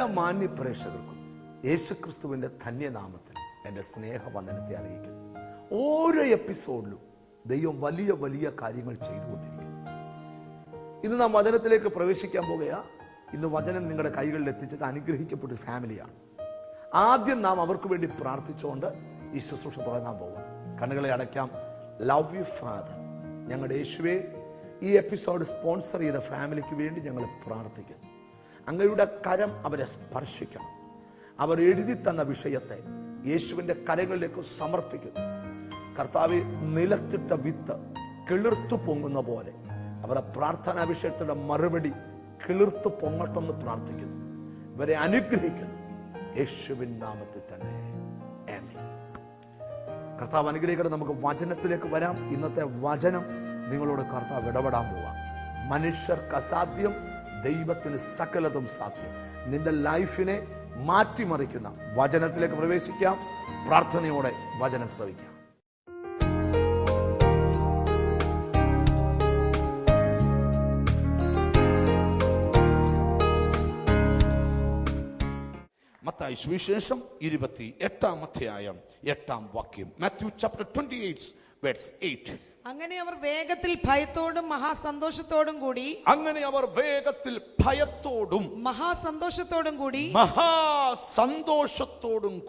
എല്ലാ മാന്യ പ്രേക്ഷകർക്കും യേശുക്രിസ്തുവിന്റെ ധന്യനാമത്തിൽ എന്റെ സ്നേഹവന്ദനത്തെ അറിയിക്കുന്നു. ഓരോ എപ്പിസോഡിലും ദൈവം വലിയ വലിയ കാര്യങ്ങൾ ചെയ്തുകൊണ്ടിരിക്കുന്നു. ഇന്ന് നാം വചനത്തിലേക്ക് പ്രവേശിക്കാൻ പോകുക ഇന്ന് വചനം നിങ്ങളുടെ കൈകളിൽ എത്തിച്ചത് അനുഗ്രഹിക്കപ്പെട്ട ഫാമിലിയാണ്. ആദ്യം നാം അവർക്ക് വേണ്ടി പ്രാർത്ഥിച്ചുകൊണ്ട് ഈ ശുശ്രൂഷ തുടങ്ങാൻ പോകും കണ്ണുകളെ അടയ്ക്കാം. ലവ് യു ഫാദർ ഞങ്ങളുടെ യേശുവെ ഈ എപ്പിസോഡ് സ്പോൺസർ ചെയ്ത ഫാമിലിക്ക് വേണ്ടി ഞങ്ങൾ പ്രാർത്ഥിക്കുന്നു. അങ്ങയുടെ കരം അവരെ സ്പർശിക്കണം. അവർ എഴുതി തന്ന വിഷയത്തെ യേശുവിന്റെ കരങ്ങളിലേക്ക് സമർപ്പിക്കുന്നു. കർത്താവ് നിലത്തിട്ട വിത്ത് കിളിർത്തു പൊങ്ങുന്ന പോലെ അവരുടെ പ്രാർത്ഥനാ വിഷയത്തിന്റെ മറുപടി കിളിർത്തു പൊങ്ങട്ടെന്ന് പ്രാർത്ഥിക്കുന്നു. ഇവരെ അനുഗ്രഹിക്കുന്നു. യേശുവിൻ നാമത്തിൽ തന്നെ. കർത്താവ് അനുഗ്രഹിക്കട്ടെ. നമുക്ക് വചനത്തിലേക്ക് വരാം. ഇന്നത്തെ വചനം നിങ്ങളോട് കർത്താവ് ഇടപെടാൻ പോവാം. മനുഷ്യർക്ക് അസാധ്യം ദൈവത്തിന് സകലതും സാധ്യം. നിന്റെ ലൈഫിനെ മാറ്റിമറിക്കുന്ന വചനത്തിലേക്ക് പ്രവേശിക്കാം. പ്രാർത്ഥനയോടെ വചനം ശ്രവിക്കാം. മത്തായി സുവിശേഷം ഇരുപത്തി എട്ടാം അധ്യായം എട്ടാം വാക്യം. Matthew chapter twenty eight words eight അങ്ങനെ അവർ വേഗത്തിൽ ഭയത്തോടും മഹാസന്തോഷത്തോടും കൂടി അങ്ങനെ അവർ വേഗത്തിൽ ഭയത്തോടും മഹാസന്തോഷത്തോടും കൂടി മഹാസന്തോഷത്തോടും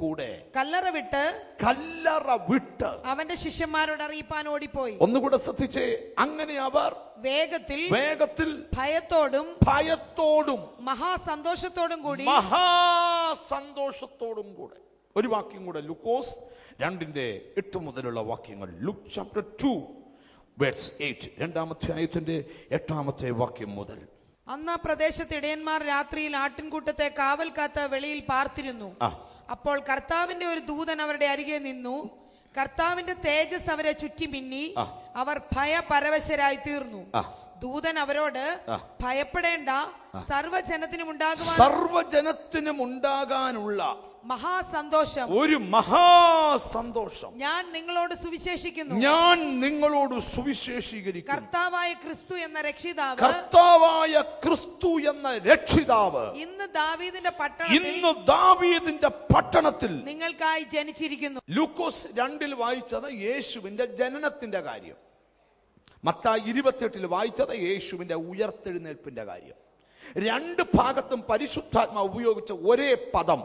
കൂടെ കല്ലറ വിട്ട് കല്ലറ വിട്ട് അവന്റെ ശിഷ്യന്മാരോട് അറിയിപ്പാൻ ഓടിപ്പോയി. ഒന്നുകൂടെ ശ്രദ്ധിച്ചേ അങ്ങനെ അവർ വേഗത്തിൽ വേഗത്തിൽ ഭയത്തോടും ഭയത്തോടും മഹാസന്തോഷത്തോടും കൂടി മഹാസന്തോഷത്തോടും കൂടെ. ഒരു വാക്യം കൂടെ ലുക്കോസ് രണ്ടിന്റെ എട്ട് മുതലുള്ള വാക്യങ്ങൾ Luke chapter two. Words eight രണ്ടാമത്തെ ആയത്തിന്റെ എട്ടാമത്തെ വാക്യം മുതൽ. അന്ന് ആ പ്രദേശത്ത് ഇടയന്മാർ രാത്രിയിൽ ആട്ടിൻകൂട്ടത്തെ കാവൽ കാത്ത് വെളിയിൽ പാർത്തിരുന്നു. അപ്പോൾ കർത്താവിന്റെ ഒരു ദൂതൻ അവരുടെ അരികെ നിന്നു. കർത്താവിന്റെ തേജസ് അവരെ ചുറ്റി മിന്നി അവർ ഭയപരവശരായി തീർന്നു. ദൂതൻ അവരോട്. ഭയപ്പെടേണ്ട സർവജനത്തിനും ഉണ്ടാകുവാൻ സർവജനത്തിനും ഉണ്ടാകാനുള്ള മഹാസന്തോഷം. ഒരു മഹാസന്തോഷം. ഞാൻ നിങ്ങളോട് സുവിശേഷിക്കുന്നു. ഞാൻ നിങ്ങളോട് സുവിശേഷീകരിക്കുന്നു. കർത്താവായ ക്രിസ്തു എന്ന രക്ഷിതാവ് കർത്താവായ ക്രിസ്തു എന്ന രക്ഷിതാവ് ഇന്ന് ദാവീദിന്റെ പട്ടണത്തിൽ ഇന്ന് ദാവീദിന്റെ പട്ടണത്തിൽ നിങ്ങൾക്കായി ജനിച്ചിരിക്കുന്നു. ലൂക്കോസ് രണ്ടിൽ വായിച്ചത് യേശുവിന്റെ ജനനത്തിന്റെ കാര്യം. മത്തായി ഇരുപത്തെട്ടിൽ വായിച്ചത് യേശുവിന്റെ ഉയർത്തെഴുന്നേൽപ്പിന്റെ കാര്യം. രണ്ട് ഭാഗത്തും പരിശുദ്ധാത്മ ഉപയോഗിച്ച ഒരേ പദം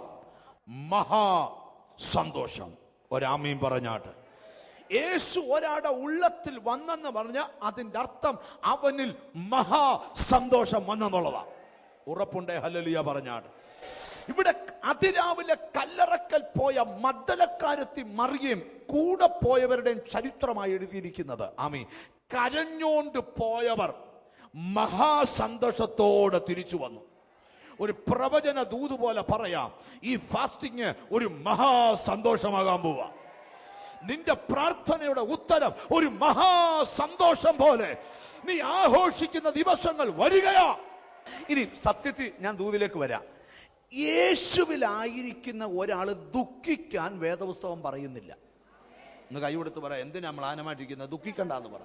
മഹാ സന്തോഷം. ഒരാമയും പറഞ്ഞാട്ട്. യേശു ഒരാടെ ഉള്ളത്തിൽ വന്നെന്ന് പറഞ്ഞ അതിന്റെ അർത്ഥം അവനിൽ മഹാ സന്തോഷം വന്നെന്നുള്ളതാണ് ഉറപ്പുണ്ടേ? ഹലലിയ പറഞ്ഞാട്ട്. ഇവിടെ അതിരാവിലെ കല്ലറക്കൽ പോയ മദ്ദലക്കാരത്തി മറിയും കൂടെ പോയവരുടെയും ചരിത്രമായി എഴുതിയിരിക്കുന്നത്. ആമി കരഞ്ഞോണ്ട് പോയവർ മഹാസന്തോഷത്തോടെ തിരിച്ചു വന്നു. ഒരു പ്രവചന ദൂത് പോലെ പറയാം ഈ ഫാസ്റ്റിങ് ഒരു മഹാസന്തോഷമാകാൻ പോവാ നിന്റെ പ്രാർത്ഥനയുടെ ഉത്തരം ഒരു മഹാസന്തോഷം പോലെ. നീ ആഘോഷിക്കുന്ന ദിവസങ്ങൾ വരികയാ. ഇനി സത്യത്തിൽ ഞാൻ ദൂതിലേക്ക് വരാം. യേശുവിലായിരിക്കുന്ന ഒരാൾ ദുഃഖിക്കാൻ വേദപുസ്തകം പറയുന്നില്ല. ഒന്ന് കൈകൊടുത്ത് പറ എന്തിനാ നമ്മൾ ആനമായിട്ടിരിക്കുന്നത് ദുഃഖിക്കണ്ടെന്ന് പറ.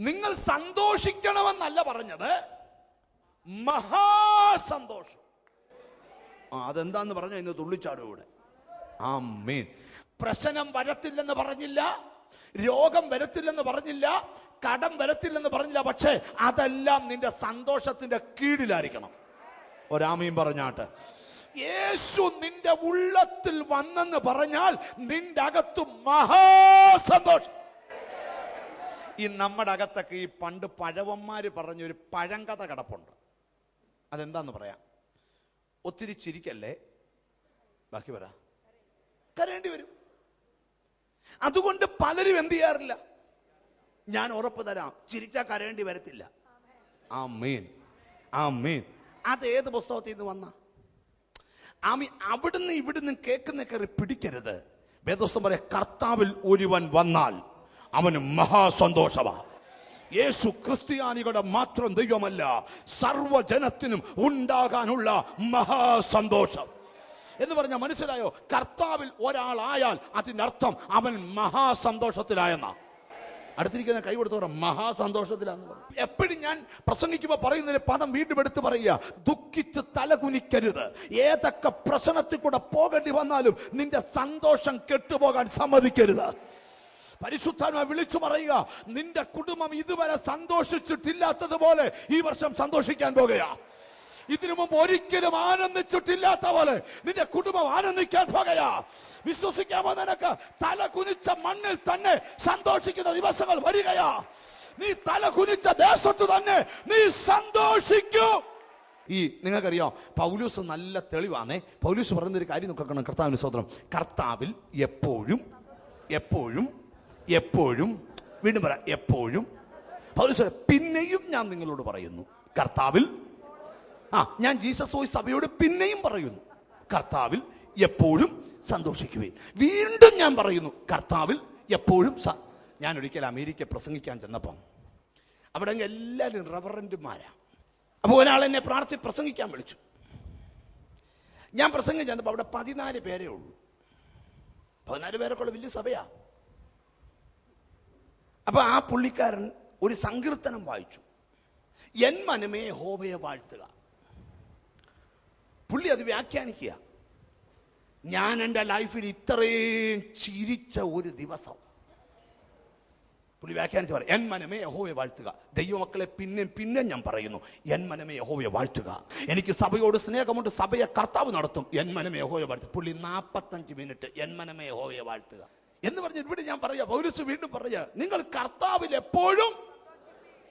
നിങ്ങൾ സന്തോഷിക്കണമെന്നല്ല പറഞ്ഞത്. മഹാസന്തോഷം. ആ അതെന്താന്ന് പറഞ്ഞ ഇന്ന് തുള്ളിച്ചാടും ഇവിടെ. ആ മീൻ പ്രശ്നം വരത്തില്ലെന്ന് പറഞ്ഞില്ല. രോഗം വരത്തില്ലെന്ന് പറഞ്ഞില്ല. കടം വരത്തില്ലെന്ന് പറഞ്ഞില്ല. പക്ഷേ അതെല്ലാം നിന്റെ സന്തോഷത്തിന്റെ കീഴിലായിരിക്കണം. ഒരാമയും പറഞ്ഞാട്ട്. യേശു നിന്റെ ഉള്ളത്തിൽ വന്നെന്ന് പറഞ്ഞാൽ നിന്റെ അകത്ത് മഹാസന്തോഷം. ഈ നമ്മുടെ അകത്തൊക്കെ ഈ പണ്ട് പഴവന്മാർ പറഞ്ഞൊരു പഴങ്കഥ കിടപ്പുണ്ട്. അതെന്താന്ന് പറയാം? ഒത്തിരി ചിരിക്കല്ലേ? ബാക്കി പറ. കരയേണ്ടി വരും. അതുകൊണ്ട് പലരും എന്ത് ചെയ്യാറില്ല. ഞാൻ ഉറപ്പ് തരാം. ചിരിച്ചാൽ കരയേണ്ടി വരത്തില്ല. ആ മീൻ ആ മീൻ അത് ഏത് പുസ്തകത്തിൽ നിന്ന് വന്ന? ആമി അവിടുന്ന് ഇവിടുന്ന് കേൾക്കുന്ന കയറി പിടിക്കരുത്. വേദോസ്തം പറയാ കർത്താവിൽ ഒരുവൻ വന്നാൽ അവന് മഹാസന്തോഷമാണ് യേശു ക്രിസ്ത്യാനികളുടെ മാത്രം ദൈവമല്ല സർവജനത്തിനും ഉണ്ടാകാനുള്ള മഹാസന്തോഷം. എന്ന് പറഞ്ഞാൽ മനസ്സിലായോ? കർത്താവിൽ ഒരാളായാൽ അതിനർത്ഥം അവൻ മഹാസന്തോഷത്തിലായെന്നാ. അടുത്തിരിക്കുന്ന കൈ കൊടുത്ത് പറ മഹാസന്തോഷത്തിലാന്ന് പറഞ്ഞു എപ്പോഴും ഞാൻ പ്രസംഗിക്കുമ്പോൾ പറയുന്നതിന് പദം വീണ്ടും എടുത്ത് പറയുക ദുഃഖിച്ച് തലകുനിക്കരുത് ഏതൊക്കെ പ്രശ്നത്തിൽ കൂടെ പോകേണ്ടി വന്നാലും നിന്റെ സന്തോഷം കെട്ടുപോകാൻ സമ്മതിക്കരുത്. പരിശുദ്ധാത്മ വിളിച്ചു പറയുക നിന്റെ കുടുംബം ഇതുവരെ സന്തോഷിച്ചിട്ടില്ലാത്തതുപോലെ ഈ വർഷം സന്തോഷിക്കാൻ പോകുകയാ ഇതിനു മുമ്പ് ഒരിക്കലും ആനന്ദിച്ചിട്ടില്ലാത്ത പോലെ നിന്റെ കുടുംബം ആനന്ദിക്കാൻ പോകയാ വിശ്വസിക്കാമോ നിനക്ക്? തല കുനിച്ച മണ്ണിൽ തന്നെ സന്തോഷിക്കുന്ന ദിവസങ്ങൾ വരികയാ. നീ തല കുനിച്ച ദേശത്ത് തന്നെ നീ സന്തോഷിക്കൂ. ഈ നിങ്ങൾക്കറിയാം പൗലൂസ് നല്ല തെളിവാണേ. പൗലൂസ് പറയുന്ന ഒരു കാര്യം നോക്കണം കർത്താവിന് സ്വതന്ത്രം കർത്താവിൽ എപ്പോഴും എപ്പോഴും എപ്പോഴും വീണ്ടും പറയാം എപ്പോഴും. പൗലോസ് പിന്നെയും ഞാൻ നിങ്ങളോട് പറയുന്നു. കർത്താവിൽ ആ ഞാൻ ജീസസ് വോയിസ് സഭയോട് പിന്നെയും പറയുന്നു. കർത്താവിൽ എപ്പോഴും സന്തോഷിക്കുകയും വീണ്ടും ഞാൻ പറയുന്നു കർത്താവിൽ എപ്പോഴും ഞാൻ ഒരിക്കൽ അമേരിക്ക പ്രസംഗിക്കാൻ ചെന്നപ്പം അവിടെ എല്ലാവരും റവറന്റുമാരാണ് അപ്പോൾ ഒരാൾ എന്നെ പ്രാർത്ഥി പ്രസംഗിക്കാൻ വിളിച്ചു. ഞാൻ പ്രസംഗം ചെന്നപ്പോൾ അവിടെ പതിനാല് പേരേ ഉള്ളൂ. പതിനാല് പേരൊക്കെ ഉള്ള വലിയ സഭയാ. അപ്പൊ ആ പുള്ളിക്കാരൻ ഒരു സങ്കീർത്തനം വായിച്ചു. എൻ മനമേ ഹോബയെ വാഴ്ത്തുക. പുള്ളി അത് വ്യാഖ്യാനിക്കുക. ഞാൻ എന്റെ ലൈഫിൽ ഇത്രയും ചിരിച്ച ഒരു ദിവസം. പുള്ളി വ്യാഖ്യാനിച്ച് പറയും എൻ മനമേ യഹോവയെ വാഴ്ത്തുക. ദൈവമക്കളെ പിന്നെയും പിന്നെയും ഞാൻ പറയുന്നു എൻ മനമേ യഹോവയെ വാഴ്ത്തുക. എനിക്ക് സഭയോട് സ്നേഹമുണ്ട് സഭയെ കർത്താവ് നടത്തും. എൻ മനമേ യഹോവയെ വാഴ്ത്തുക. പുള്ളി നാൽപ്പത്തഞ്ച് മിനിറ്റ് എൻ മനമേ യഹോവയെ വാഴ്ത്തുക. എന്ന് പറഞ്ഞ് ഇവിടെ ഞാൻ പറയാ പൗരസ് വീണ്ടും പറയാ നിങ്ങൾ കർത്താവിൽ എപ്പോഴും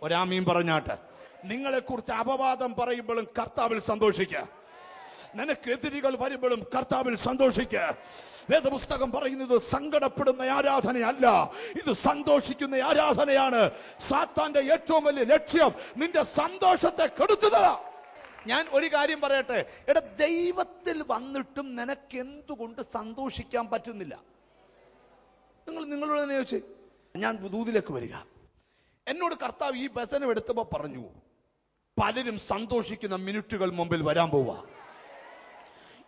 ഒരാമീൻ പറഞ്ഞാട്ട് നിങ്ങളെ കുറിച്ച് അപവാദം പറയുമ്പോഴും കർത്താവിൽ സന്തോഷിക്കുക. നിനക്ക് എതിരികൾ വരുമ്പോഴും കർത്താവിൽ സന്തോഷിക്കുക. വേദപുസ്തകം പറയുന്നത് സങ്കടപ്പെടുന്ന ആരാധനയല്ല. ഇത് സന്തോഷിക്കുന്ന ആരാധനയാണ്. സാത്താന്റെ ഏറ്റവും വലിയ ലക്ഷ്യം നിന്റെ സന്തോഷത്തെ കെടുത്തുക. ഞാൻ ഒരു കാര്യം പറയട്ടെ എടാ ദൈവത്തിൽ വന്നിട്ടും നിനക്ക് എന്തുകൊണ്ട് സന്തോഷിക്കാൻ പറ്റുന്നില്ല? നിങ്ങൾ നിങ്ങളോട് തന്നെ ചോദിച്ചേ ഞാൻ ദൂതിലേക്ക് വരിക. എന്നോട് കർത്താവ് ഈ ബസനം എടുത്തപ്പോൾ പറഞ്ഞു പലരും സന്തോഷിക്കുന്ന മിനിറ്റുകൾ മുമ്പിൽ വരാൻ പോവാ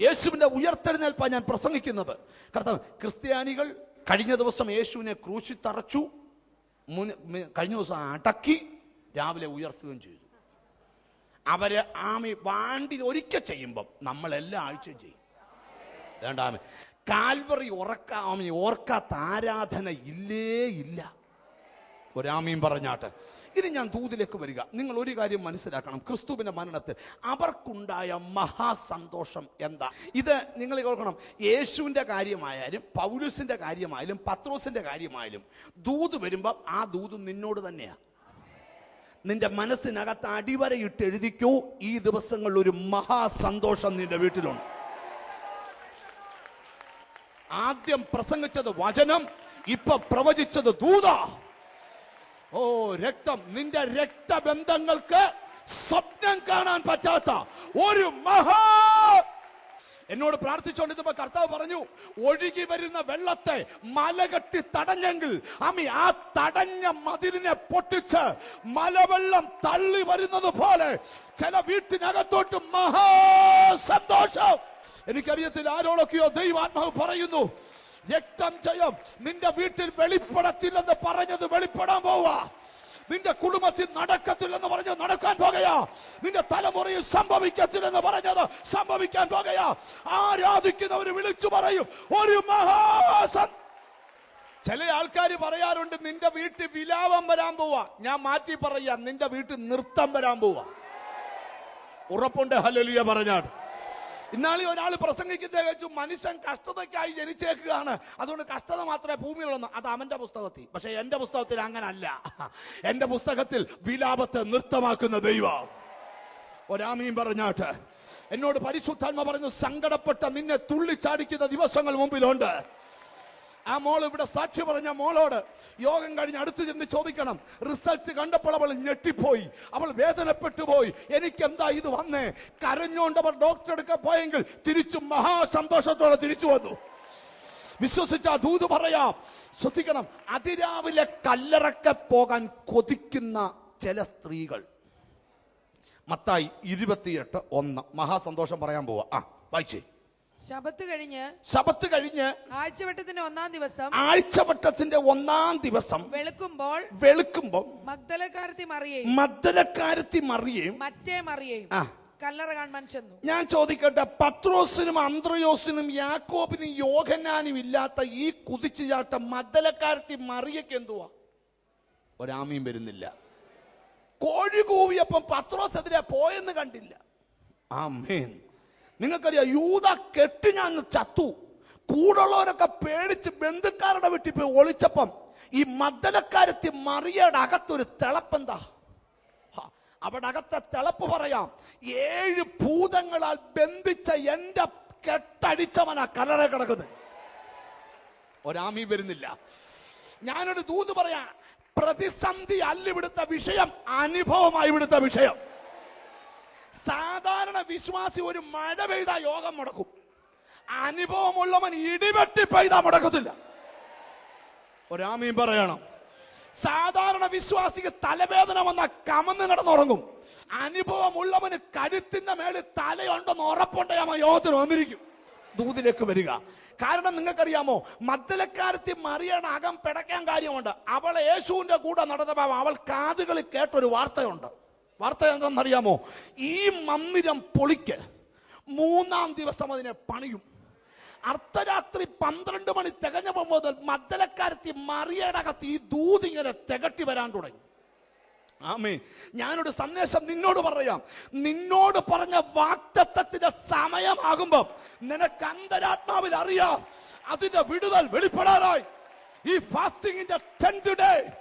യേശുവിന്റെ ഉയർത്തെഴുന്നേൽപ്പാ ഞാൻ പ്രസംഗിക്കുന്നത്. കർത്താവ് ക്രിസ്ത്യാനികൾ കഴിഞ്ഞ ദിവസം യേശുവിനെ ക്രൂശി തറച്ചു കഴിഞ്ഞ ദിവസം അടക്കി രാവിലെ ഉയർത്തുകയും ചെയ്തു. അവർ ആമി വാണ്ടി ഒരിക്കൽ ചെയ്യുമ്പം നമ്മൾ എല്ലാ ആഴ്ചയും ചെയ്യും. വേണ്ടാമേ കാൽവറി ഉറക്കാമി ഓർക്കാത്ത ആരാധന ഇല്ലേ ഇല്ല. ഒരാമീൻ പറഞ്ഞാട്ട് ഇനി ഞാൻ ദൂതിലേക്ക് വരിക. നിങ്ങൾ ഒരു കാര്യം മനസ്സിലാക്കണം. ക്രിസ്തുവിന്റെ മരണത്തിൽ അവർക്കുണ്ടായ മഹാസന്തോഷം എന്താ? ഇത് നിങ്ങൾ കേൾക്കണം യേശുവിന്റെ കാര്യമായാലും പൗലുസിന്റെ കാര്യമായാലും പത്രോസിന്റെ കാര്യമായാലും ദൂത് വരുമ്പം ആ ദൂത് നിന്നോട് തന്നെയാണ് നിന്റെ മനസ്സിനകത്ത് അടിവരയിട്ട് എഴുതിക്കോ ഈ ദിവസങ്ങളിൽ ഒരു മഹാസന്തോഷം നിന്റെ വീട്ടിലുണ്ട്. ആദ്യം പ്രസംഗിച്ചത് വചനം ഇപ്പൊ പ്രവചിച്ചത് ദൂത. ഓ രക്തം. നിന്റെ രക്തബന്ധങ്ങൾക്ക് സ്വപ്നം കാണാൻ പറ്റാത്ത ഒരു മഹാ എന്നോട് പ്രാർത്ഥിച്ചുകൊണ്ടിരുന്നപ്പോ കർത്താവ് പറഞ്ഞു ഒഴുകി വരുന്ന വെള്ളത്തെ മലകെട്ടി തടഞ്ഞെങ്കിൽ അമ്മി ആ തടഞ്ഞ മതിലിനെ പൊട്ടിച്ച് മലവെള്ളം തള്ളി വരുന്നത് പോലെ ചില വീട്ടിനകത്തോട്ട് മഹാസന്തോഷം. എനിക്കറിയത്തില്ല ആരോടൊക്കെയോ ദൈവാത്മാവ് പറയുന്നു രക്തം ജയം നിന്റെ വീട്ടിൽ വെളിപ്പെടത്തില്ലെന്ന് പറഞ്ഞത് വെളിപ്പെടാൻ പോവാ. നിന്റെ കുടുംബത്തിൽ നടക്കത്തില്ലെന്ന് പറഞ്ഞത് നടക്കാൻ പോകയാ. നിന്റെ തലമുറയിൽ സംഭവിക്കത്തില്ലെന്ന് പറഞ്ഞത് സംഭവിക്കാൻ പോകയാ. ആരാധിക്കുന്നവർ വിളിച്ചു പറയും ഒരു മഹാസൻ ചില ആൾക്കാർ പറയാറുണ്ട് നിന്റെ വീട്ടിൽ വിലാപം വരാൻ പോവാ. ഞാൻ മാറ്റി പറയാ നിന്റെ വീട്ടിൽ നൃത്തം വരാൻ പോവാ. ഉറപ്പുണ്ട് ഹലലിയ പറഞ്ഞാട് ഇന്നാളി ഒരാൾ പ്രസംഗിക്കുന്നതേ വെച്ചു മനുഷ്യൻ കഷ്ടതയ്ക്കായി ജനിച്ചേക്കുകയാണ്. അതുകൊണ്ട് കഷ്ടത മാത്രമേ ഭൂമിയിലുള്ളൂ. അത് അവന്റെ പുസ്തകത്തിൽ. പക്ഷെ എന്റെ പുസ്തകത്തിൽ അങ്ങനല്ല. എന്റെ പുസ്തകത്തിൽ വിലാപത്തെ നൃത്തമാക്കുന്ന ദൈവം. ഒരാമീൻ പറഞ്ഞാട്ട് എന്നോട് പരിശുദ്ധാത്മ പറഞ്ഞു സങ്കടപ്പെട്ട നിന്നെ തുള്ളിച്ചാടിക്കുന്ന ദിവസങ്ങൾ മുമ്പിലുണ്ട്. ആ മോൾ ഇവിടെ സാക്ഷി പറഞ്ഞ മോളോട് യോഗം കഴിഞ്ഞ് അടുത്ത് ചെന്ന് ചോദിക്കണം. റിസൾട്ട് കണ്ടപ്പോൾ അവൾ ഞെട്ടിപ്പോയി. അവൾ വേദനപ്പെട്ടു പോയി. എനിക്ക് എന്താ ഇത് വന്നേ? കരഞ്ഞുകൊണ്ട് അവർ ഡോക്ടർ എടുക്കാൻ പോയെങ്കിൽ തിരിച്ചു മഹാസന്തോഷത്തോടെ തിരിച്ചു വന്നു. വിശ്വസിച്ച ദൂത് പറയാം ശ്രദ്ധിക്കണം അതിരാവിലെ കല്ലറക്കെ പോകാൻ കൊതിക്കുന്ന ചില സ്ത്രീകൾ. മത്തായി ഇരുപത്തിയെട്ട് ഒന്ന്. മഹാസന്തോഷം പറയാൻ പോവാ. ആ വായിച്ചേ. ശബത്ത് കഴിഞ്ഞ് ശബത്ത് കഴിഞ്ഞ് ആഴ്ചവട്ടത്തിന്റെ ഒന്നാം ദിവസം ആഴ്ചവട്ടത്തിന്റെ ഒന്നാം ദിവസം വെളുക്കുമ്പോൾ വെളുക്കുമ്പോൾ മഗ്ദലക്കാരത്തി മറിയേയും മദ്ദലക്കാരത്തി മറിയേയും മറ്റേ മറിയേയും കല്ലറ കാണാൻ ചെന്നു. ഞാൻ ചോദിക്കട്ടെ പത്രോസിനും അന്ത്രയോസിനും യാക്കോബിനും യോഗനാനും ഇല്ലാത്ത ഈ കുതിച്ചു ചാട്ട മദ്ദലക്കാരത്തി മറിയക്ക് എന്തുവാ? ഒരാമയും വരുന്നില്ല. കോഴി കൂവിയപ്പം പത്രോസ് എതിരെ പോയെന്ന് കണ്ടില്ല. ആമേൻ. നിങ്ങൾക്കറിയാം യൂത കെട്ടി ഞാൻ ചത്തു. കൂടുള്ളവരൊക്കെ പേടിച്ച് ബന്ധുക്കാരുടെ വീട്ടിൽ പോയി ഒളിച്ചപ്പം ഈ മദ്ദലക്കാരത്തി മറിയയുടെ അകത്തൊരു തിളപ്പെന്താ? അവിടെ അകത്തെ തിളപ്പ് പറയാം ഏഴ് ഭൂതങ്ങളാൽ ബന്ധിച്ച എന്റെ കെട്ടടിച്ചവനാ കലറ കിടക്കുന്നത്. ഒരാമി വരുന്നില്ല. ഞാനൊരു ദൂത് പറയാ പ്രതിസന്ധി അല്ല ഇവിടുത്തെ വിഷയം അനുഭവമായി ഇവിടുത്തെ വിഷയം. സാധാരണ വിശ്വാസി ഒരു മഴ പെയ്താ യോഗം മുടക്കും. അനുഭവമുള്ളവൻ ഇടിവെട്ടി പെയ്താ മുടക്കത്തില്ല. ഒരാമീൻ പറയണം. സാധാരണ വിശ്വാസിക്ക് തലവേദന വന്ന കമന്ന് കിടന്നുറങ്ങും അനുഭവമുള്ളവന് കഴുത്തിന്റെ മേളിൽ തലയുണ്ടെന്ന് ഉറപ്പുണ്ട് ആ യോഗത്തിന് വന്നിരിക്കും. ദൂതിലേക്ക് വരിക. കാരണം നിങ്ങൾക്കറിയാമോ മദ്ദലക്കാരത്തി മറിയുടെ അകം പിടയ്ക്കാൻ കാര്യമുണ്ട്. അവൾ യേശുവിന്റെ കൂടെ നടന്ന അവൾ കാതുകളിൽ കേട്ടൊരു വാർത്തയുണ്ട്. വാർത്ത എന്താണെന്നറിയാമോ? ഈ മന്ദിരം പൊളിക്ക്. മൂന്നാം ദിവസം അതിനെ പണിയും. അർദ്ധരാത്രി പന്ത്രണ്ട് മണി തികഞ്ഞപ്പോൾ മുതൽ മദ്ദലക്കാരത്തി മറിയടകത്ത് ഈ ദൂതിങ്ങനെ തികട്ടി വരാൻ തുടങ്ങി. ആമേ ഞാനൊരു സന്ദേശം നിന്നോട് പറയാം. നിന്നോട് പറഞ്ഞ വാക്തത്വത്തിന്റെ സമയമാകുമ്പോൾ നിനക്ക് അന്തരാത്മാവിൽ അറിയാം. അതിന്റെ വിടുതൽ വെളിപ്പെടാറായി. ഈ ഫാസ്റ്റിംഗിന്റെ ടെൻത്ത് ഡേ.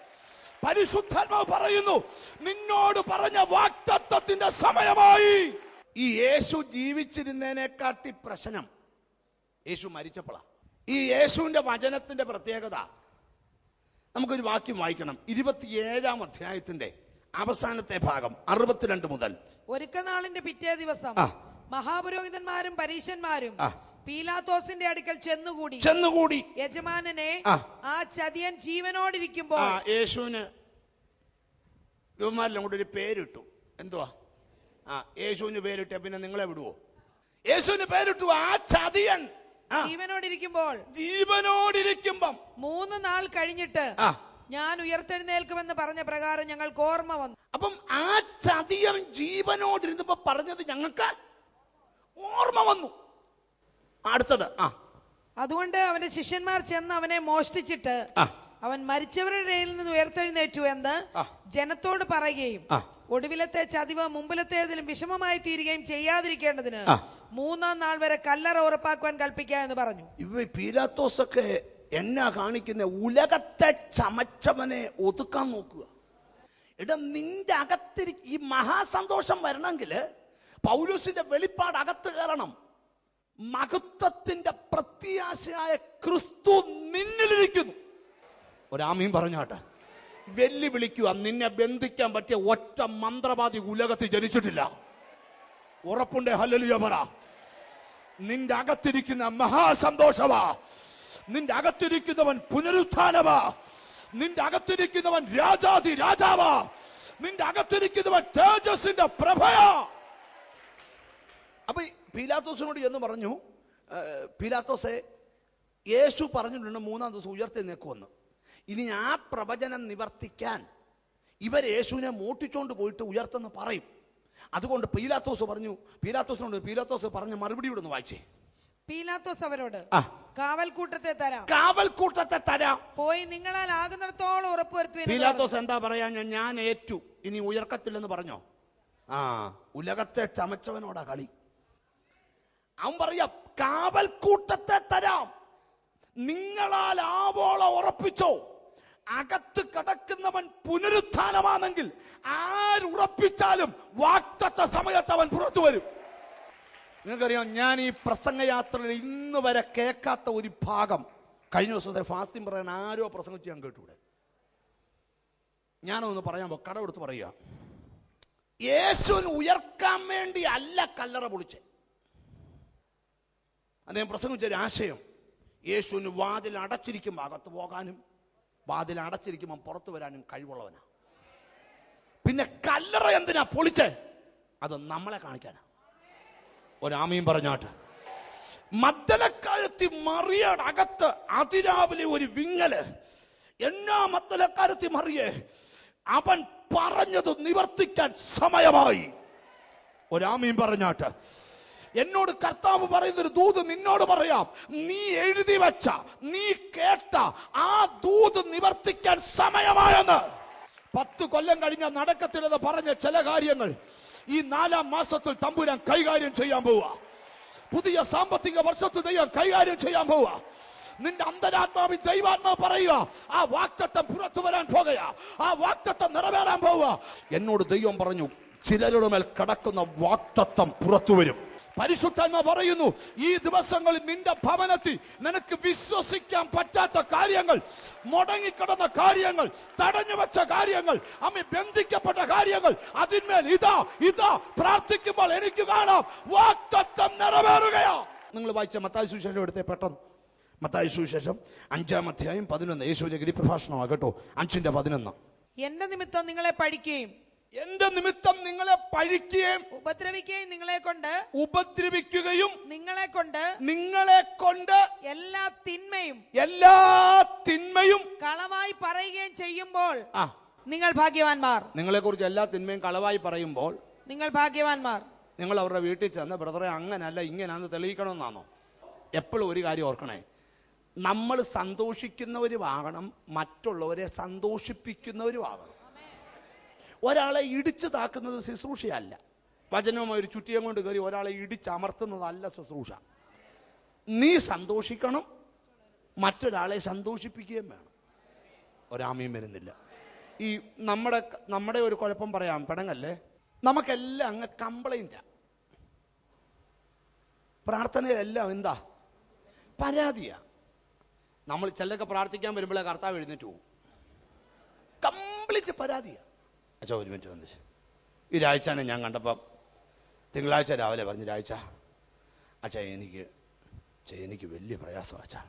പരിശുദ്ധാത്മാവ് പറയുന്നു നിന്നോട് പറഞ്ഞ വാക്തത്വത്തിന്റെ സമയമായി. ഈ യേശു ജീവിച്ചിരുന്നതിനെക്കാട്ടി പ്രശ്നം യേശു മരിച്ചപ്പോളാ. ഈ യേശുവിന്റെ വചനത്തിന്റെ പ്രത്യേകത. നമുക്കൊരു വാക്യം വായിക്കണം. ഇരുപത്തിയേഴാം അധ്യായത്തിന്റെ അവസാനത്തെ ഭാഗം അറുപത്തിരണ്ട് മുതൽ. ഒരുക്കനാളിന്റെ പിറ്റേ ദിവസം മഹാപുരോഹിതന്മാരും പരീശന്മാരും. പീലാത്തോസിന്റെ അടുക്കൽ ചെന്നുകൂടി. ചെന്നുകൂടി. യജമാനനെ ആ. ചതിയൻ ജീവനോടിരിക്കുമ്പോൾ യേശുവിന് ഇവന്മാരെല്ലാം കൂടെ ഒരു പേരിട്ടു. എന്തുവാ? ആ യേശുവിന് പേരിട്ട പിന്നെ നിങ്ങളെ വിടുവോ? യേശുവിന് പേരിട്ടു ആ ചതിയൻ. ജീവനോടിരിക്കുമ്പോൾ ജീവനോടിരിക്കുമ്പം. മൂന്ന് നാൾ കഴിഞ്ഞിട്ട് ഞാൻ ഉയർത്തെഴുന്നേൽക്കുമെന്ന് പറഞ്ഞ പ്രകാരം ഞങ്ങൾക്ക് ഓർമ്മ വന്നു. അപ്പം ആ ചതിയൻ ജീവനോടിരുന്നപ്പോ പറഞ്ഞത് ഞങ്ങൾക്ക് ഓർമ്മ വന്നു. അടുത്തത്. ആ. അതുകൊണ്ട് അവന്റെ ശിഷ്യന്മാർ ചെന്ന് അവനെ മോഷ്ടിച്ചിട്ട് അവൻ മരിച്ചവരുടെ ഇടയിൽ നിന്ന് ഉയർത്തെഴുന്നേറ്റു എന്ന് ജനത്തോട് പറയുകയും. ഒടുവിലത്തെ ചതിവ് മുമ്പിലത്തേതിലും വിഷമമായി തീരുകയും ചെയ്യാതിരിക്കേണ്ടതിന് മൂന്നാം നാൾ വരെ കല്ലറ ഉറപ്പാക്കുവാൻ കൽപ്പിക്കുക എന്ന് പറഞ്ഞു. ഇവ പീലാത്തോസൊക്കെ എന്നാ കാണിക്കുന്ന? ഉലകത്തെ ചമച്ചവനെ ഒതുക്കാൻ നോക്കുക. ഇട നിന്റെ അകത്തിരി ഈ മഹാസന്തോഷം വരണമെങ്കിൽ പൗലൂസിന്റെ വെളിപ്പാട് അകത്ത് കയറണം. മഹത്വത്തിന്റെ പ്രത്യാശയായ ക്രിസ്തു നിന്നിലിരിക്കുന്നു. ഒരാമയും പറഞ്ഞാട്ടെ വെല്ലുവിളിക്കുക നിന്നെ ബന്ധിക്കാൻ പറ്റിയ ഒറ്റ മന്ത്രവാദി ഉലകത്തിൽ ജനിച്ചിട്ടില്ല. ഉറപ്പുണ്ട്? ഹല്ലലിയ പറ. നിന്റെ അകത്തിരിക്കുന്ന മഹാസന്തോഷവാ. നിന്റെ അകത്തിരിക്കുന്നവൻ പുനരുത്ഥാനവാ. നിന്റെ അകത്തിരിക്കുന്നവൻ രാജാതി രാജാവാ. നിന്റെ അകത്തിരിക്കുന്നവൻ തേജസിന്റെ പ്രഭയാ. അപ്പൊ പീലാത്തോസിനോട് ചെന്ന് പറഞ്ഞു "ഏ, പീലാത്തോസെ യേശു പറഞ്ഞിട്ടുണ്ട് മൂന്നാം ദിവസം ഉയർത്തി നിൽക്കുമെന്ന് ഇനി ആ പ്രവചനം നിവർത്തിക്കാൻ ഇവർ യേശുവിനെ മോട്ടിച്ചോണ്ട് പോയിട്ട് ഉയർത്തെന്ന് പറയും. അതുകൊണ്ട് പീലാത്തോസ് പറഞ്ഞു പീലാത്തോസിനോട് പീലാത്തോസ് പറഞ്ഞ മറുപടി ഇവിടെ വായിച്ചേ. പീലാത്തോസ് അവരോട്. കാവൽക്കൂട്ടത്തെ തരാം. കാവൽക്കൂട്ടത്തെ തരാം. പോയി നിങ്ങളാൽ ആകുന്നിടത്തോളം ഉറപ്പുവരുത്തി പീലാത്തോസ് എന്താ പറയാ? ഞാൻ ഏറ്റു. ഇനി ഉയർക്കത്തില്ലെന്ന് പറഞ്ഞോ? ആ ഉലകത്തെ ചമച്ചവനോടാ കളി. അവൻ പറയാം കാവൽക്കൂട്ടത്തെ തരാം. നിങ്ങളാൽ ആവോള ഉറപ്പിച്ചോ. അകത്ത് കിടക്കുന്നവൻ പുനരുത്ഥാനമാണെങ്കിൽ ആരുറപ്പിച്ചാലും വാക്തത്വ സമയത്ത് അവൻ പുറത്തു വരും. നിങ്ങൾക്കറിയാം ഞാൻ ഈ പ്രസംഗയാത്രയിൽ ഇന്ന് വരെ കേൾക്കാത്ത ഒരു ഭാഗം. കഴിഞ്ഞ ദിവസത്തെ ഫാസ്റ്റിംഗ് പറയാൻ ആരോ പ്രസംഗിച്ച് ഞാൻ കേട്ടൂടെ ഞാനൊന്ന് പറയാൻ കടമെടുത്ത് പറയുക. യേശുവിന് ഉയർക്കാൻ വേണ്ടി അല്ല കല്ലറ പൊളിച്ചേ. അദ്ദേഹം പ്രസംഗിച്ച ഒരു ആശയം. യേശുവിന് വാതിൽ അടച്ചിരിക്കുമ്പോൾ അകത്ത് പോകാനും വാതിൽ അടച്ചിരിക്കുമ്പോൾ പുറത്തു വരാനും കഴിവുള്ളവനാ. പിന്നെ കല്ലറ എന്തിനാ പൊളിച്ചേ? അത് നമ്മളെ കാണിക്കാനാ. ഒരാമയും പറഞ്ഞാട്ട് മദ്ദലക്കാലത്തി മറിയുടെ അകത്ത് അതിരാവിലെ ഒരു വിങ്ങൽ. എന്നാ മദ്ദലക്കാലത്തി മറിയേ? അവൻ പറഞ്ഞത് നിവർത്തിക്കാൻ സമയമായി. ഒരാമയും പറഞ്ഞാട്ട് എന്നോട് കർത്താവ് പറയുന്നൊരു ദൂത് നിന്നോട് പറയാം. നീ എഴുതി വെച്ച നീ കേട്ട ആ ദൂത് നിവർത്തിക്കാൻ സമയമായെന്ന്. പത്ത് കൊല്ലം കഴിഞ്ഞ നടക്കത്തില്ലെന്ന് പറഞ്ഞ ചില കാര്യങ്ങൾ ഈ നാലാം മാസത്തിൽ തമ്പുരാൻ കൈകാര്യം ചെയ്യാൻ പോവുക പുതിയ സാമ്പത്തിക വർഷത്തിൽ ദൈവം കൈകാര്യം ചെയ്യാൻ പോവുക നിന്റെ അന്തരാത്മാവി ദൈവാത്മാവ് പറയുക ആ വാക്തത്വം പുറത്തു വരാൻ പോകുക ആ വാക്തത്വം നിറവേറാൻ പോവുക എന്നോട് ദൈവം പറഞ്ഞു ചിലരുടെ മേൽ കടക്കുന്ന വാക്തത്വം പുറത്തു വരും. പരിശുദ്ധാത്മ പറയുന്നു ഈ ദിവസങ്ങളിൽ നിന്റെ ഭവനത്തിൽ നിനക്ക് വിശ്വസിക്കാൻ പറ്റാത്ത കാര്യങ്ങൾ മുടങ്ങിക്കിടന്ന കാര്യങ്ങൾ തടഞ്ഞു വെച്ച കാര്യങ്ങൾ അമ്മ ബന്ധിക്കപ്പെട്ട കാര്യങ്ങൾ അതിന്മേൽ ഇതാ ഇതാ പ്രാർത്ഥിക്കുമ്പോൾ എനിക്ക് കാണാം. വാക്തത്വം നിറവേറുകയാ. നിങ്ങൾ വായിച്ച മത്തായി സുവിശേഷം എടുത്തേ പെട്ടെന്ന്. മത്തായി സുവിശേഷം അഞ്ചാം അധ്യായം പതിനൊന്ന്. യേശുവിന്റെ ഗതി പ്രഭാഷണമാകട്ടോ അഞ്ചിന്റെ പതിനൊന്ന്. എന്റെ നിമിത്തം നിങ്ങളെ പഠിക്കുകയും എന്റെ നിമിത്തം നിങ്ങളെ പഴിക്കുകയും ഉപദ്രവിക്കുകയും നിങ്ങളെ കൊണ്ട് ഉപദ്രവിക്കുകയും നിങ്ങളെ കൊണ്ട് നിങ്ങളെ കൊണ്ട് എല്ലാ തിന്മയും എല്ലാ തിന്മയും കളവായി പറയുകയും ചെയ്യുമ്പോൾ നിങ്ങൾ ഭാഗ്യവാന്മാർ. നിങ്ങളെ കുറിച്ച് എല്ലാ തിന്മയും കളവായി പറയുമ്പോൾ നിങ്ങൾ ഭാഗ്യവാന്മാർ. നിങ്ങൾ അവരുടെ വീട്ടിൽ ചെന്ന് ബ്രദറെ അങ്ങനല്ല ഇങ്ങനാന്ന് തെളിയിക്കണമെന്നാണോ? എപ്പോഴും ഒരു കാര്യം ഓർക്കണേ. നമ്മൾ സന്തോഷിക്കുന്നവരുമാകണം മറ്റുള്ളവരെ സന്തോഷിപ്പിക്കുന്നവരുമാകണം. ഒരാളെ ഇടിച്ചു താക്കുന്നത് ശുശ്രൂഷയല്ല. വചനവുമായി ഒരു ചുറ്റിയം കൊണ്ട് കയറി ഒരാളെ ഇടിച്ചമർത്തുന്നതല്ല ശുശ്രൂഷ. നീ സന്തോഷിക്കണം മറ്റൊരാളെ സന്തോഷിപ്പിക്കുകയും വേണം. ഒരാമയും വരുന്നില്ല. ഈ നമ്മുടെ നമ്മുടെ ഒരു കുഴപ്പം പറയാം പെടങ്ങല്ലേ? നമുക്കെല്ലാം അങ്ങ് കംപ്ലൈന്റാണ് പ്രാർത്ഥനയിലെല്ലാം എന്താ? പരാതിയാ. നമ്മൾ ചിലതൊക്കെ പ്രാർത്ഥിക്കാൻ വരുമ്പോഴേ കർത്താവ് എഴുന്നേറ്റ് പോകും കംപ്ലീറ്റ് പരാതിയാ. അച്ഛാ ഒരു മിനിറ്റ് ഈ രാഴ്ചനെ ഞാൻ കണ്ടപ്പം തിങ്കളാഴ്ച രാവിലെ പറഞ്ഞു രാഴ്ച അച്ഛാ എനിക്ക് എനിക്ക് വലിയ പ്രയാസമാണ് അച്ഛാ.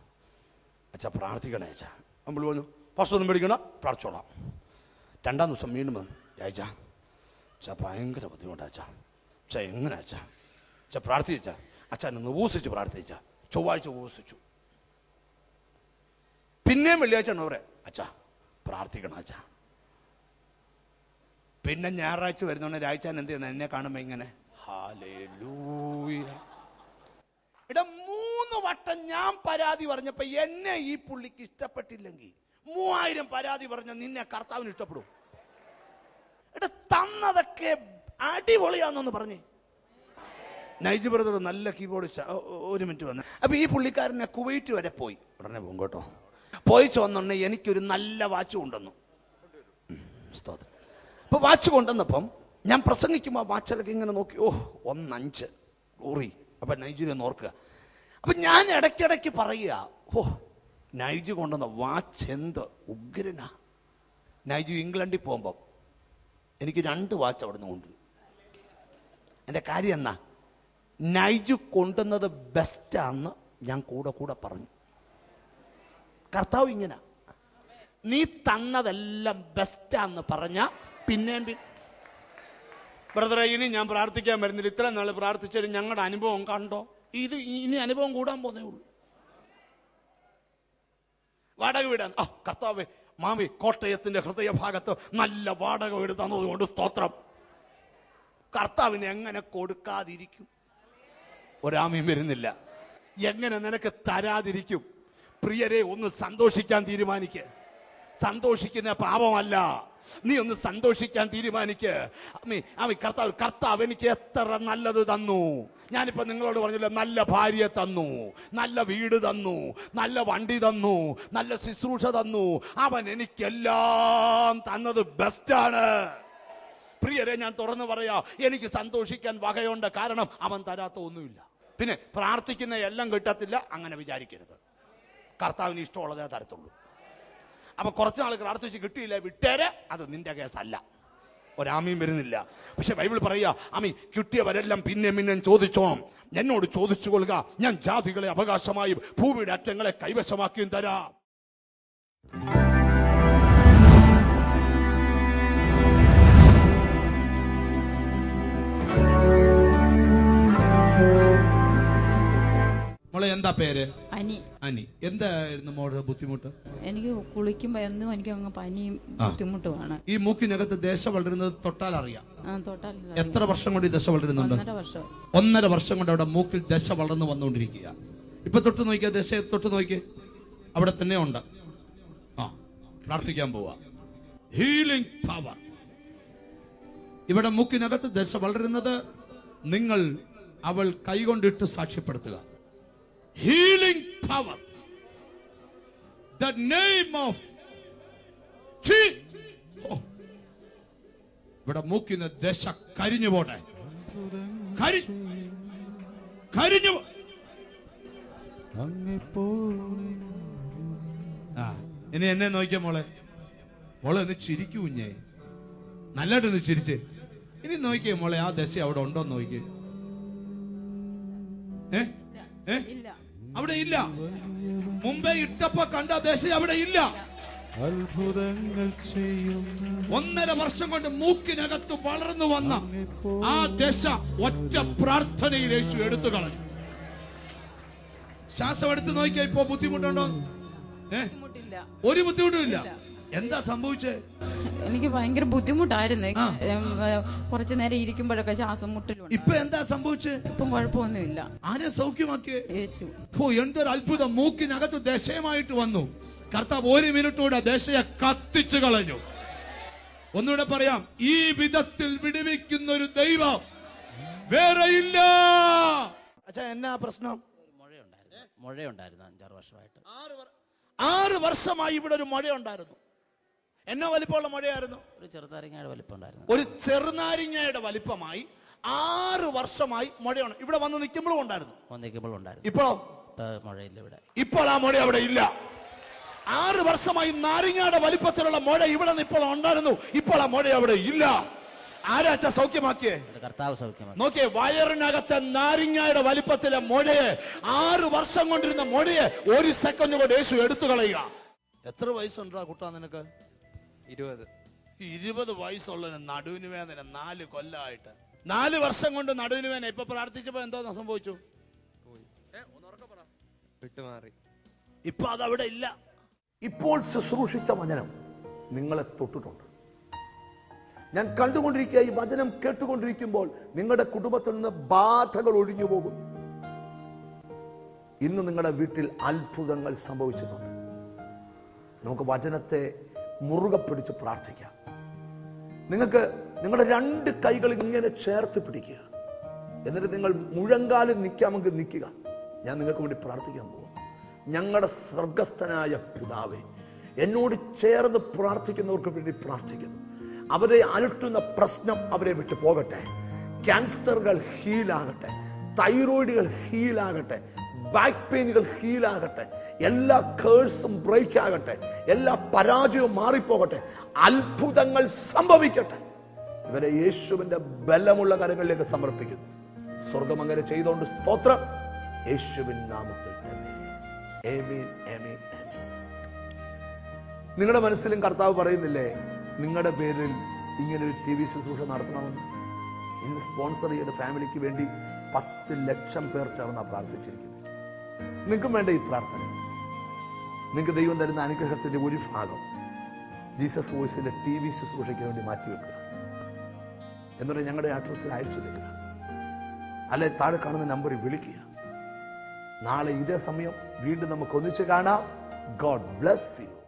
അച്ഛാ പ്രാർത്ഥിക്കണേ അച്ഛാ. നമ്മൾ പറഞ്ഞു ഫസ്റ്റ് ഒന്നും പേടിക്കണം പ്രാർത്ഥിച്ചോളാം. രണ്ടാം ദിവസം വീണ്ടും വന്നു രാഴ്ച അച്ഛാ ഭയങ്കര ബുദ്ധിമുട്ടാ അച്ഛാ. അച്ഛാ എങ്ങനെ അച്ഛാ? അച്ഛാ പ്രാർത്ഥിച്ചാ അച്ഛാ. എന്നെ ഉപസിച്ച് പ്രാർത്ഥിച്ച ചൊവ്വാഴ്ച ഉപസിച്ചു. പിന്നെയും വെള്ളിയാഴ്ച പറയാം അച്ഛാ പ്രാർത്ഥിക്കണം അച്ഛാ. പിന്നെ ഞായറാഴ്ച വരുന്നോണ്ട് രാഴ്ച എന്ത് ചെയ്യുന്നത് എന്നെ കാണുമ്പോ ഇങ്ങനെ ഹാലേലൂയ. ഇട മൂന്ന് വട്ടം ഞാൻ പരാതി പറഞ്ഞപ്പോ എന്നെ ഈ പുള്ളിക്ക് ഇഷ്ടപ്പെട്ടില്ലെങ്കിൽ മൂവായിരം പരാതി പറഞ്ഞ നിന്നെ കർത്താവിന് ഇഷ്ടപ്പെടും. എടാ തന്നതൊക്കെ അടിപൊളിയാണെന്നൊന്ന് പറഞ്ഞേ. നൈജ് ബ്രദർ നല്ല കീബോർഡ് ഒരു മിനിറ്റ് വന്ന്. അപ്പൊ ഈ പുള്ളിക്കാരനെ കുവൈറ്റ് വരെ പോയി. ഉടനെ പോകും കേട്ടോ. പോയി വന്നുണ്ടെ എനിക്കൊരു നല്ല വാച്ച് കൊണ്ടുവന്നു. സ്തോത്രം. അപ്പൊ വാച്ച് കൊണ്ടുവന്നപ്പം ഞാൻ പ്രസംഗിക്കുമ്പോൾ വാച്ചിലൊക്കെ ഇങ്ങനെ നോക്കി ഓ ഒന്നഞ്ച് ഊറി അപ്പൊ നൈജീരിയ ഒന്ന് ഓർക്കുക. അപ്പൊ ഞാൻ ഇടയ്ക്കിടയ്ക്ക് പറയുക ഓ നൈജു കൊണ്ടുവന്ന വാച്ച് എന്ത് ഉഗ്രനാ. നൈജു ഇംഗ്ലണ്ടിൽ പോകുമ്പം എനിക്ക് രണ്ട് വാച്ച് അവിടെ നിന്ന് കൊണ്ടു എന്റെ കാര്യം എന്നാ നൈജു കൊണ്ടുവന്നത് ബെസ്റ്റാന്ന് ഞാൻ കൂടെ കൂടെ പറഞ്ഞു. കർത്താവ് ഇങ്ങനെ. നീ തന്നതെല്ലാം ബെസ്റ്റാന്ന് പറഞ്ഞ പിന്നെയും ബ്രദറെ ഇനി ഞാൻ പ്രാർത്ഥിക്കാൻ വരുന്നില്ല. ഇത്രയും നാൾ പ്രാർത്ഥിച്ചിട്ട് ഞങ്ങളുടെ അനുഭവം കണ്ടോ? ഇത് ഇനി അനുഭവം കൂടാൻ പോന്നേ ഉള്ളൂ. വാടക വീടാൻ ആ കർത്താവേ മാമി കോട്ടയത്തിന്റെ ഹൃദയഭാഗത്ത് നല്ല വാടക വീട് തന്നതുകൊണ്ട് സ്തോത്രം. കർത്താവിന് എങ്ങനെ കൊടുക്കാതിരിക്കും? ഒരാമയും വരുന്നില്ല. എങ്ങനെ നിനക്ക് തരാതിരിക്കും? പ്രിയരെ ഒന്ന് സന്തോഷിക്കാൻ തീരുമാനിക്കുക സന്തോഷിക്കുന്ന പാപമല്ല. നീ ഒന്ന് സന്തോഷിക്കാൻ തീരുമാനിക്ക്. അമ്മേ അമ്മ കർത്താവ് കർത്താവ് എനിക്ക് എത്ര നല്ലത് തന്നു. ഞാനിപ്പോൾ നിങ്ങളോട് പറഞ്ഞില്ലേ നല്ല ഭാര്യ തന്നു നല്ല വീട് തന്നു നല്ല വണ്ടി തന്നു നല്ല ശുശ്രൂഷ തന്നു. അവൻ എനിക്കെല്ലാം തന്നത് ബെസ്റ്റാണ് പ്രിയരെ ഞാൻ തുറന്നു പറയാ എനിക്ക് സന്തോഷിക്കാൻ വകയുണ്ട്. കാരണം അവൻ തരാത്ത ഒന്നുമില്ല. പിന്നെ പ്രാർത്ഥിക്കുന്ന എല്ലാം കിട്ടത്തില്ല അങ്ങനെ വിചാരിക്കരുത്. കർത്താവിന് ഇഷ്ടമുള്ളതേ തരത്തുള്ളൂ. അപ്പൊ കുറച്ച് നാൾ പ്രാർത്ഥിച്ച് കിട്ടിയില്ല വിട്ടേരെ. അത് നിന്റെ കേസല്ല. ഒരാമയും വരുന്നില്ല. പക്ഷെ ബൈബിൾ പറയുക അമി കിട്ടിയവരെല്ലാം പിന്നെ പിന്നെ ചോദിച്ചോണം. എന്നോട് ചോദിച്ചു കൊള്ളുക ഞാൻ ജാതികളെ അവകാശമായും ഭൂമിയുടെ അറ്റങ്ങളെ കൈവശമാക്കിയും തരാം. എന്താ പേര്? അനി. അനി. എന്തായിരുന്നു മോളുടെ ബുദ്ധിമുട്ട്? എനിക്ക് കുളിക്കുമ്പോ എന്നും എനിക്ക് അങ്ങ് പനിയും ബുദ്ധിമുട്ടുമാണ്. ഈ മൂക്കിനകത്ത് ദേശ വളരുന്നത് തൊട്ടാൽ അറിയാം. എത്ര വർഷം കൊണ്ട് ഈ ദശ വളരുന്നുണ്ട്? ഒന്നര വർഷം. ഒന്നര വർഷം കൊണ്ട് അവിടെ മൂക്കിൽ ദശ വളർന്നു വന്നുകൊണ്ടിരിക്കുക ഇപ്പൊ തൊട്ട് നോക്കിയ ദശ തൊട്ട് നോക്കി? അവിടെ തന്നെ ഉണ്ട്. ആ പ്രാർത്ഥിക്കാൻ പോവാ. ഹീലിംഗ് പവർ ഇവിടെ മൂക്കിനകത്ത് ദശ വളരുന്നത് നിങ്ങൾ അവൾ കൈകൊണ്ടിട്ട് സാക്ഷ്യപ്പെടുത്തുക. Healing power. The name of ഇവിടെ മൂക്കിന് ദശ കരിഞ്ഞു പോട്ടെ. കരിഞ്ഞു ആ ഇനി എന്നെ നോക്കിയ മോളെ. മോളെ ഒന്ന് ചിരിക്കൂ കുഞ്ഞേ. നല്ലതായിട്ടൊന്ന് ചിരിച്ചേ. ഇനി നോക്കിയേ മോളെ ആ ദശ അവിടെ ഉണ്ടോ നോക്കിയേ ഏ? ഏ? അവിടെ ഇല്ല. മുമ്പേ ഇട്ടപ്പോ കണ്ട ദശ അവിടെ ഇല്ല. അത്ഭുതങ്ങൾ ചെയ്യുന്ന ഒന്നര വർഷം കൊണ്ട് മൂക്കിനകത്ത് വളർന്നു വന്ന ആ ദശ ഒറ്റ പ്രാർത്ഥനയിൽ യേശു എടുത്തു കളഞ്ഞു. ശ്വാസം എടുത്ത് നോക്കിയാ ഇപ്പൊ ബുദ്ധിമുട്ടുണ്ടോ? ഏ? ബുദ്ധിമുട്ടില്ല. ഒരു ബുദ്ധിമുട്ടും ഇല്ല. എന്താ സംഭവിച്ചേ? എനിക്ക് ഭയങ്കര ബുദ്ധിമുട്ടായിരുന്നു. കുറച്ചു നേരം ഇരിക്കുമ്പോഴൊക്കെ ശ്വാസം മുട്ടലുണ്ട്. ഇപ്പൊ എന്താ സംഭവിച്ചേ? ഇപ്പം കുഴപ്പമൊന്നുമില്ല. ആരെ സൗഖ്യമാക്കിയേ? യേശു. ഓ എന്തൊരു അത്ഭുതം. മൂക്കിനകത്ത് ദശയമായിട്ട് വന്നു. കർത്താവ് ഒരു മിനിറ്റൂടെ ദശയെ കത്തിച്ചു കളഞ്ഞു. ഒന്നുകൂടെ പറയാം. ഈ വിധത്തിൽ വിടുവിക്കുന്ന ഒരു ദൈവം വേറെ ഇല്ല. അച്ഛാ എന്നാ പ്രശ്നം? മുഴയുണ്ടായിരുന്നു. മുഴയുണ്ടായിരുന്നു അഞ്ചാറ് വർഷമായിട്ട്. ആറ് വർഷമായി ഇവിടെ ഒരു മഴ ഉണ്ടായിരുന്നു എന്നാ വലിപ്പമുള്ള മഴയായിരുന്നു? ഒരു ചെറുനാരിങ്ങയുടെ വലിപ്പം ഉണ്ടായിരുന്നു ഒരു ചെറുനാരിങ്ങയുടെ വലിപ്പമായി ആറ് വർഷമായി മഴയാണ്. ഇവിടെ വന്ന് നിൽക്കുമ്പോഴും ഉണ്ടായിരുന്നു. ഒന്നിക്കുമ്പോൾ ഉണ്ടായിരുന്നു. ഇപ്പോഴോ മഴയില്ല മുഴയില്ല ഇവിടെ. ഇപ്പോൾ ആ മഴ അവിടെ ഇല്ല. ആറ് വർഷമായി നാരിങ്ങയുടെ വലിപ്പത്തിലുള്ള മഴ ഇവിടെ നിന്ന് ഇപ്പോൾ ഉണ്ടായിരുന്നു. ഇപ്പോൾ ആ മഴ അവിടെ ഇല്ല. ആരാച്ച സൗഖ്യമാക്കിയേ? കർത്താവ് സൗഖ്യമാക്കി. നോക്കിയേ വയറിനകത്തെ നാരിങ്ങയുടെ വലിപ്പത്തിലെ മുഴയെ ആറ് വർഷം കൊണ്ടിരുന്ന മുഴയെ ഒരു സെക്കൻഡ് കൊണ്ട് യേശു എടുത്തു കളയുക എത്ര വയസ്സുണ്ടാ കുട്ടാ നിനക്ക്? ഇരുപത്. ഇരുപത് വയസ്സുള്ള നടുവിന് വേദന നാല് കൊല്ലമായിട്ട് നാല് വർഷം കൊണ്ട് നടുവിന് വേദന. ഇപ്പൊ പ്രാർത്ഥിച്ചപ്പോ എന്താ സംഭവിച്ചു? വിട്ടുമാറി. ഇപ്പൊ അതവിടെ ഇല്ല. ഇപ്പോൾ ശുശ്രൂഷിച്ച വചനം നിങ്ങളെ തൊട്ടിട്ടുണ്ട്. ഞാൻ കണ്ടുകൊണ്ടിരിക്കുക ഈ വചനം കേട്ടുകൊണ്ടിരിക്കുമ്പോൾ നിങ്ങളുടെ കുടുംബത്തിൽ നിന്ന് ബാധകൾ ഒഴിഞ്ഞു പോകും. ഇന്ന് നിങ്ങളുടെ വീട്ടിൽ അത്ഭുതങ്ങൾ സംഭവിച്ചിട്ടുണ്ട്. നമുക്ക് വചനത്തെ മുറുകെ പിടിച്ച് പ്രാർത്ഥിക്കാം. നിങ്ങൾക്ക് നിങ്ങളുടെ രണ്ട് കൈകൾ ഇങ്ങനെ ചേർത്ത് പിടിക്കുക. എന്നിട്ട് നിങ്ങൾ മുഴങ്കാലിൽ നിൽക്കാമെങ്കിൽ നിൽക്കുക ഞാൻ നിങ്ങൾക്ക് വേണ്ടി പ്രാർത്ഥിക്കാൻ പോകും ഞങ്ങളുടെ സ്വർഗസ്ഥനായ പിതാവേ എന്നോട് ചേർന്ന് പ്രാർത്ഥിക്കുന്നവർക്ക് വേണ്ടി പ്രാർത്ഥിക്കുന്നു. അവരെ അലട്ടുന്ന പ്രശ്നം അവരെ വിട്ടു പോകട്ടെ. ക്യാൻസറുകൾ ഹീലാകട്ടെ. തൈറോയിഡുകൾ ഹീലാകട്ടെ. ബാക്ക് പെയിനുകൾ ഹീലാകട്ടെ. എല്ലാ കേഴ്സും ബ്രേക്ക് ആകട്ടെ. എല്ലാ പരാജയവും മാറിപ്പോകട്ടെ. അത്ഭുതങ്ങൾ സംഭവിക്കട്ടെ. ഇവരെ യേശുവിന്റെ ബലമുള്ള കരങ്ങളിലേക്ക് സമർപ്പിക്കുന്നു. സ്വർഗം അങ്ങനെ ചെയ്തുകൊണ്ട് സ്തോത്രം. യേശുവിൻ നാമത്തിൽ തന്നെ. നിങ്ങളുടെ മനസ്സിലും കർത്താവ് പറയുന്നില്ലേ? നിങ്ങളുടെ പേരിൽ ഇങ്ങനെ ഒരു ടി വി ശുശ്രൂഷ നടത്തണമെന്ന്. ഇന്ന് സ്പോൺസർ ചെയ്ത ഫാമിലിക്ക് വേണ്ടി പത്ത് ലക്ഷം പേർ ചേർന്ന് പ്രാർത്ഥിച്ചിരിക്കുന്നത് നിങ്ങൾക്കും വേണ്ട ഈ പ്രാർത്ഥന. നിങ്ങൾക്ക് ദൈവം തരുന്ന അനുഗ്രഹത്തിന്റെ ഒരു ഭാഗം ജീസസ് വോയിസിന്റെ ടി വി ശുശ്രൂഷയ്ക്ക് വേണ്ടി മാറ്റിവെക്കുക. എന്നിട്ട് ഞങ്ങളുടെ അഡ്രസ്സിൽ അയച്ചു തരിക. അല്ലെ താഴെ കാണുന്ന നമ്പറിൽ വിളിക്കുക. നാളെ ഇതേ സമയം വീണ്ടും നമുക്ക് ഒന്നിച്ച് കാണാം. God bless you.